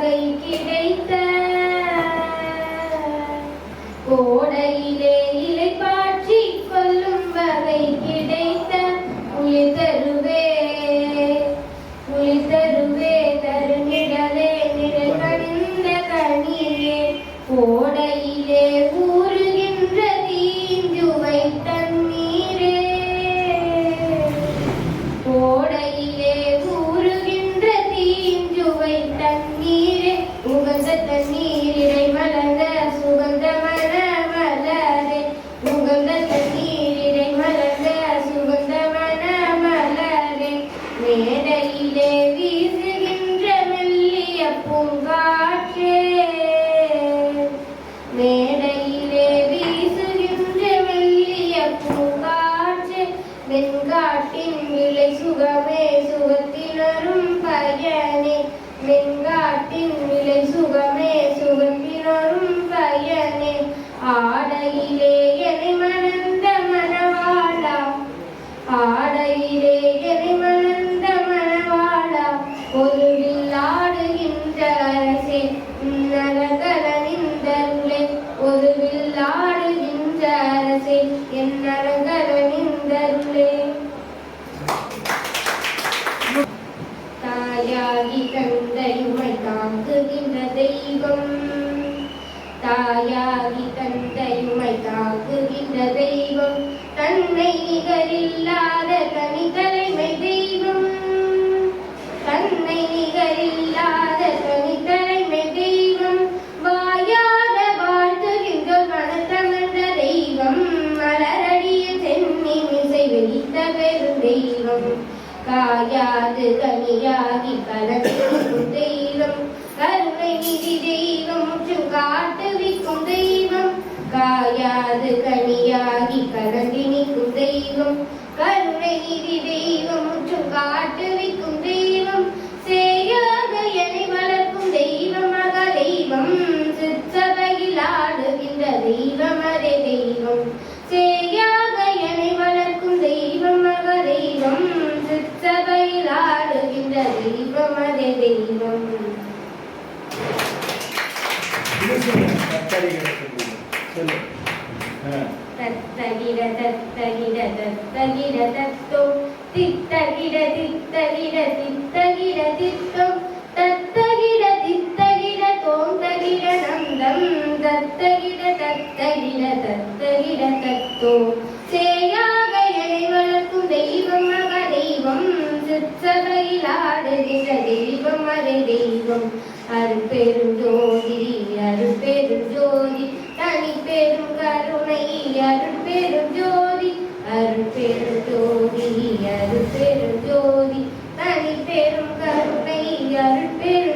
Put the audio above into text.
பகை கிடைத்த கோடையிலே இலை பாற்றி கொள்ளும் வகை கிடைத்த உளி தருவே உளி தருவே தருங்கிடலே நிறை கணிந்த கனியே. கோடையில் வெண்காட்டின் விலை சுகமே சுகத்தினரும் பயனே. ஆடையிலே என்னை மணந்த மணவாளா? ஆடையிலே என்னை மணந்த மணவாளா? ஒரு வில்லாடுகின்ற அரசே நரகரனிந்தருளே ஒரு வில்லாடுகின்ற அரசே தாயாகி தந்தையுமை தாங்குகின்ற தெய்வம் தாயாகி தந்தையுமை தாங்குகின்ற தெய்வம். தன்னை நிகரில்லாத தனி தலைமை தெய்வம் தன்னை நிகரில்லாத தனி தலைமை தெய்வம் வாயாத வாழ்த்துகின்ற மனத்தமர்ந்த தெய்வம் மலரடிய சென்னி மிசை வெளித்த பெரும் தெய்வம் காயாது கனியாகி கலந்திருக்கும் தெய்வம். கருணை நிதி தெய்வம் காட்டுவிக்கும் தெய்வம். காயாது கனியாகி கலந்தி நிற்கும் தெய்வம். கருணை நிதி தெய்வம் முற்றும் காட்டுவிக்கும் தெய்வம். சேயாக என்னை வளர்க்கும் தெய்வம் மக தெய்வம் சிற்றவையில் ஆடுகின்ற தெய்வம். ஆடுகின்ற தெய்வம் அதே தெய்வம் தத்தகிட தத்தகிட தத்தகிட தத்தோ தித்தகிட தித்தகிட தித்தகிட தித்தோ தத்தகிட தித்தகிட நந்தம் தத்தகிட தத்தகிட தத்தகிட தத்தோ பார்வை தெய்வம் அருட்பெருஞ்சோதி அருட்பெருஞ்சோதி தனி பெரும் கருணை அருட்பெருஞ்சோதி அருட்பெருஞ்சோதி அருட்பெருஞ்சோதி தனி பெரும் கருணை அருட்பெரு